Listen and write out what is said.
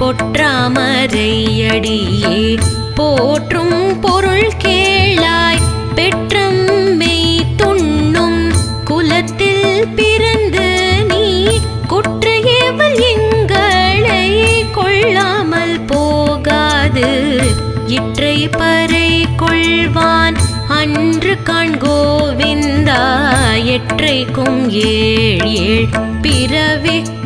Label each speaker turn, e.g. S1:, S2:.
S1: பொற்றாமரையடியே போற்றும் பொருள் கேளாய் பெற்றம்மை துண்ணும் குலத்தில் பிறந்து நீ குற்றையவள் எங்களை கொள்ளாமல் போகாது இற்றை பறை கொள்வான் அன்று காண்கோவிந்தா எற்றைக்கும் ஏழ் ஏழ் பிறவிக்கும்